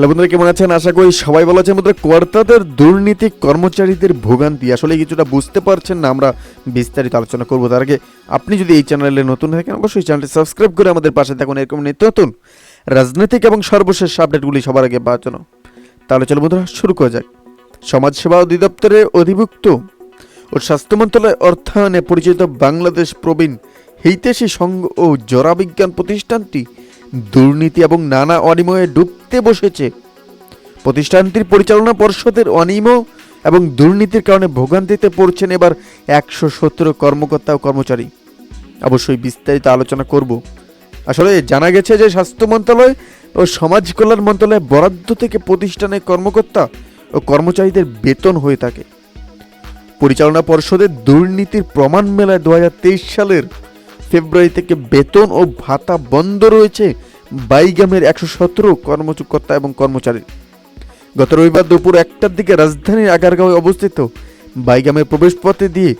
Hello বন্ধুরা, কেমন আছেন? আশা করি সবাই ভালো আছেন। বন্ধুরা, কর্তাদের দুর্নীতি কর্মচারীদের ভোগান্তি, আসলে কিছুটা বুঝতে পারছেন না আমরা বিস্তারিত আলোচনা করব। তার আগে আপনি যদি এই চ্যানেলে নতুন থাকেন, অবশ্যই চ্যানেলটি সাবস্ক্রাইব করে আমাদের পাশে থাকুন। এরকম নিত্য নতুন রাজনৈতিক এবং সর্বশেষ আপডেটগুলি সবার আগে পাওয়ার জন্য। তাহলে চলো বন্ধুরা, শুরু করা যাক। সমাজসেবা অধিদপ্তরের অধিভুক্ত ও স্বাস্থ্য মন্ত্রণালয় অর্থায়নে পরিচিত বাংলাদেশ প্রবীণ হিতেশী সংঘ ও জরা বিজ্ঞান প্রতিষ্ঠানটি দুর্নীতি এবং নানা অনিময়ে ডুবতে বসেছে। প্রতিষ্ঠানটির পরিচালনা পর্ষদের অনিয়ম এবং দুর্নীতির কারণে ভোগান্তিতে পড়ছেন এবার একশো সতেরো কর্মকর্তা ও কর্মচারী। অবশ্যই বিস্তারিত আলোচনা করব। আসলে জানা গেছে যে স্বাস্থ্য মন্ত্রণালয় ও সমাজ কল্যাণ মন্ত্রণালয় বরাদ্দ থেকে প্রতিষ্ঠানের কর্মকর্তা ও কর্মচারীদের বেতন হয়ে থাকে। পরিচালনা পর্ষদের দুর্নীতির প্রমাণ মেলায় দু হাজার তেইশ সালের ফেব্রুয়ারি থেকে বেতন ও ভাতা বন্ধ রয়েছে বাইগামের একশো সতেরো কর্মকর্তা এবং কর্মচারী। গত রবিবার দুপুর একটার দিকে রাজধানীর আগারগাঁওয়ে অবস্থিত বাইগামের প্রবেশপথে দিয়ে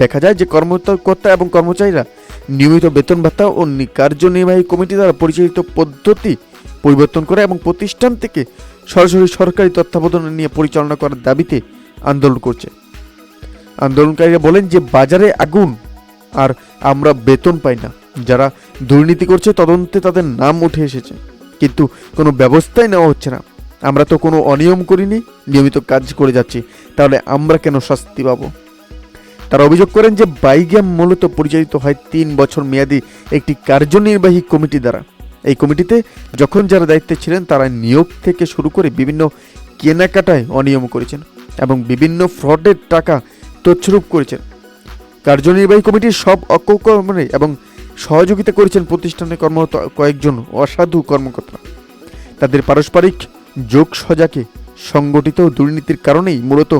দেখা যায় যে কর্মকর্তা এবং কর্মচারীরা নিয়মিত বেতন ভাতা ও কার্যনির্বাহী কমিটি দ্বারা পরিচালিত পদ্ধতি পরিবর্তন করে এবং প্রতিষ্ঠান থেকে সরাসরি সরকারি তত্ত্বাবধান নিয়ে পরিচালনা করার দাবিতে আন্দোলন করছে। আন্দোলনকারীরা বলেন যে বাজারে আগুন আর আমরা বেতন পাই না। যারা দুর্নীতি করছে, তদন্তে তাদের নাম উঠে এসেছে। কিন্তু কোনো ব্যবস্থাই নেওয়া হচ্ছে না। আমরা তো কোনো অনিয়ম করিনি, নিয়মিত কাজ করে যাচ্ছি। তাহলে আমরা কেন শাস্তি পাবো? তারা অভিযোগ করেন যে বাইগ্যাম মূলত পরিচালিত হয় তিন বছর মেয়াদী একটি কার্যনির্বাহী কমিটি দ্বারা। এই কমিটিতে যখন যারা দায়িত্বে ছিলেন, তারা নিয়োগ থেকে শুরু করে বিভিন্ন কেনাকাটায় অনিয়ম করেছেন এবং বিভিন্ন ফ্রডের টাকা তছরূপ করেছেন। কার্যনির্বাহী কমিটির সব অকর্মে এবং সহযোগিতা করেছেন প্রতিষ্ঠানে কর্মরত কয়েকজন অসাধু কর্মকর্তা। তাদের পারস্পরিক যোগ সজাকে সংগঠিত দুর্নীতির কারণেই মূলত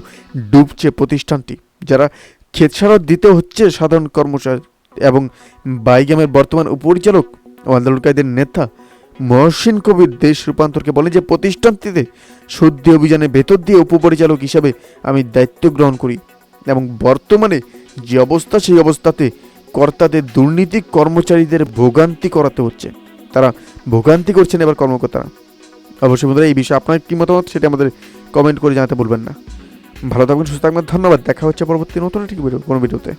ডুবছে প্রতিষ্ঠানটি, যারা খেতসারত দিতে হচ্ছে সাধারণ কর্মচারী এবং বাইগামের বর্তমান উপপরিচালক ও আন্দোলনকারীদের নেতা মহসিন কবির দেশ রূপান্তরকে বলে যে, প্রতিষ্ঠানটিতে শুদ্ধি অভিযানে ভেতর দিয়ে উপপরিচালক হিসাবে আমি দায়িত্ব গ্রহণ করি এবং বর্তমানে যে অবস্থা সেই অবস্থাতে কর্তাদের দুর্নীতি কর্মচারীদের ভোগান্তি করাতে হচ্ছে। তারা ভোগান্তি করছেন এবার কর্মকর্তারা। অবশ্যই বন্ধুরা, এই বিষয়ে আপনার কী মতামত সেটা আমাদের কমেন্ট করে জানাতে বলবেন না। ভালো থাকবেন সুস্থ থাকবেন ধন্যবাদ। দেখা হচ্ছে পরবর্তী নতুন ঠিক ভিডিও কোনো ভিডিওতে